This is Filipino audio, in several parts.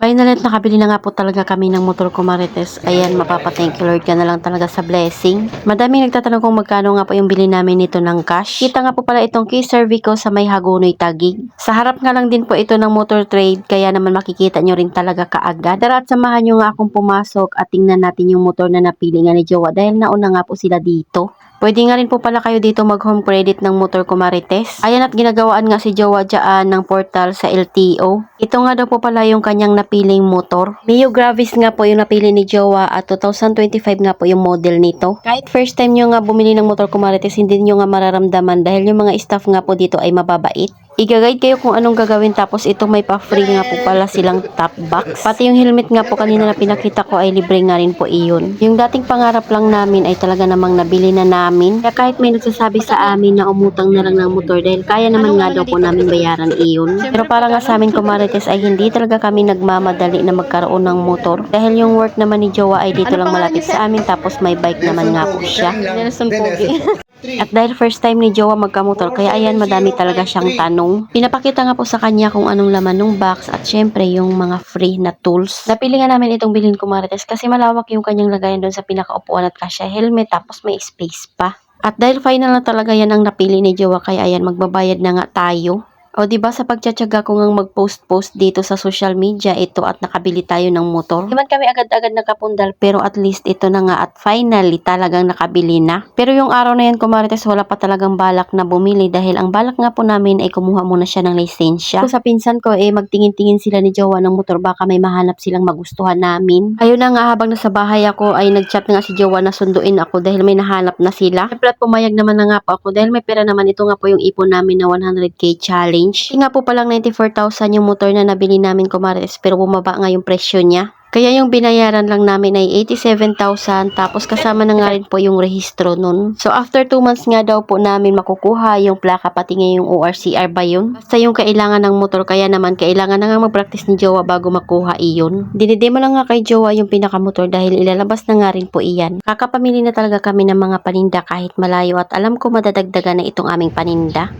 Finally, at nakabili na nga po talaga kami ng motor ko Marites. Ayan, mapapa-thank you Lord ka na lang talaga sa blessing. Madaming nagtatanong kung magkano nga po yung bili namin nito ng cash. Kita nga po pala itong key Cervico sa may Hagonoy Tagig. Sa harap nga lang din po ito ng motor trade, kaya naman makikita nyo rin talaga kaagad. Tara at samahan nyo nga akong pumasok at tingnan natin yung motor na napili nga ni Jowa dahil nauna nga po sila dito. Pwede nga rin po pala kayo dito mag-home credit ng motor ko Marites. Ayan at ginagawaan nga si Jowa dyan ng portal sa LTO. Ito nga daw po pala yung kanyang napiling motor. Mio Gravis nga po yung napili ni Jowa at 2025 nga po yung model nito. Kahit first time nyo nga bumili ng motor ko hindi nyo nga mararamdaman dahil yung mga staff nga po dito ay mababait. Iga-guide kayo kung anong gagawin tapos ito may pa-free nga po pala silang top box. Pati yung helmet nga po kanina na pinakita ko ay libre nga rin po iyon. Yung dating pangarap lang namin ay talaga namang nabili na namin. Kaya kahit may nagsasabi sa amin na umutang na lang ng motor dahil kaya naman nga daw po namin bayaran iyon. Pero para nga sa amin kumarites ay hindi talaga kami nagmamadali na magkaroon ng motor. Dahil yung work naman ni Jowa ay dito lang malapit sa amin tapos may bike naman nga po siya. Nelson Pogi. At dahil first time ni Jowa magkamotor, kaya ayan madami talaga siyang tanong. Pinapakita nga po sa kanya kung anong laman ng box at syempre yung mga free na tools. Napili nga namin itong bilhin ko Marites kasi malawak yung kanyang lagayan doon sa pinakaupuan at kasya helmet tapos may space pa. At dahil final na talaga yan ang napili ni Jowa kaya ayan magbabayad na nga tayo. O di ba sa pagtsatsaga ko ngang mag-post-post dito sa social media ito at nakabili tayo ng motor. Di man kami agad-agad nakapundal pero at least ito na nga at finally talagang nakabili na. Pero yung araw na yan kumarites wala pa talagang balak na bumili dahil ang balak nga po namin ay kumuha muna siya ng lisensya. So, sa pinsan ko eh magtingin-tingin sila ni Jowa ng motor baka may mahanap silang magustuhan namin. Ayun na nga habang nasa bahay ako ay nagchat na nga si Jowa na sunduin ako dahil may nahanap na sila. Siyempre at pumayag naman na nga po ako dahil may pera naman ito nga po yung ipon namin na 100k challenge. Hindi nga po palang 94,000 yung motor na nabili namin kumares pero bumaba nga yung presyo niya. Kaya yung binayaran lang namin ay 87,000 tapos kasama na nga rin po yung rehistro nun. So after 2 months nga daw po namin makukuha yung plaka pati nga yung ORCR ba yun. Basta yung kailangan ng motor kaya naman kailangan na nga mag-practice ni Jowa bago makuha iyon. Dinidemo lang nga kay Jowa yung pinakamotor dahil ilalabas na nga rin po iyan. Kakapamili na talaga kami ng mga paninda kahit malayo at alam ko madadagdagan na itong aming paninda.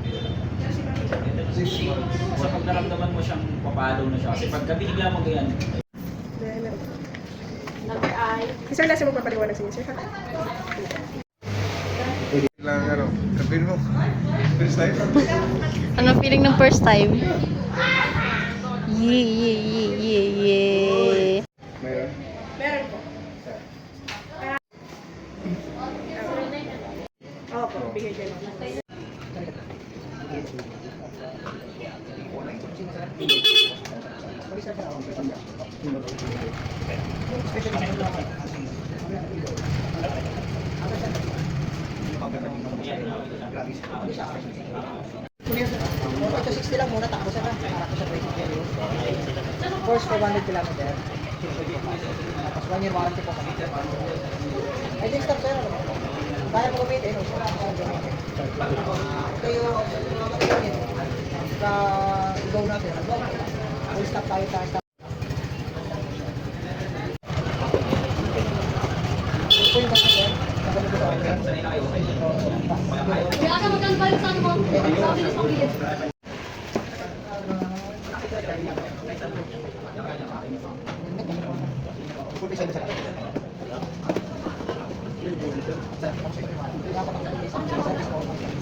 Naramdaman mo siyang papalo na siya. Kasi pagka binigla mo ganyan, Sir, nasa magpapaliwanag sa inyo, sir. lang ano, sabihin mo. First time? Ano feeling ng first time? Yee, yee, yee, yee, yee. Mayroon? Meron po. Opo, bigay kayo. Ito 60 lang muna, tapos na. Para ko sa 20 kilo. Course for 100 kilometer. Tapos 1 year warranty po kami. Ay, din stop sir. ano? Kaya mo gamitin. no? Ito yung sa go natin. Full stop tayo sa stop. Ito yung basta sir. Nagamit ko sa akin. Full design sir.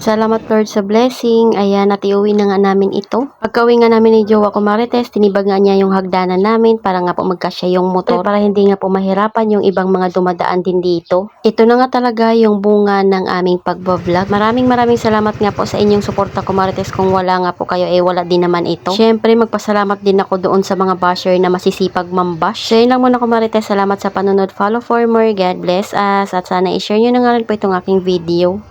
Salamat Lord sa blessing. Ayan, at iuwi na nga namin ito. Pagkauwi nga namin ni Jowa Kumarites, tinibag nga niya yung hagdanan namin para nga po magkasya yung motor para hindi nga po mahirapan yung ibang mga dumadaan din dito. Ito na nga talaga yung bunga ng aming pagbablog. Maraming maraming salamat nga po sa inyong suporta Kumarites. Kung wala nga po kayo, eh wala din naman ito. Siyempre, magpasalamat din ako doon sa mga basher na masisipag mambash. So yun lang muna Kumarites. Salamat sa panonood. Follow for more. God bless us. At sana i-share nyo na nga rin po itong aking video.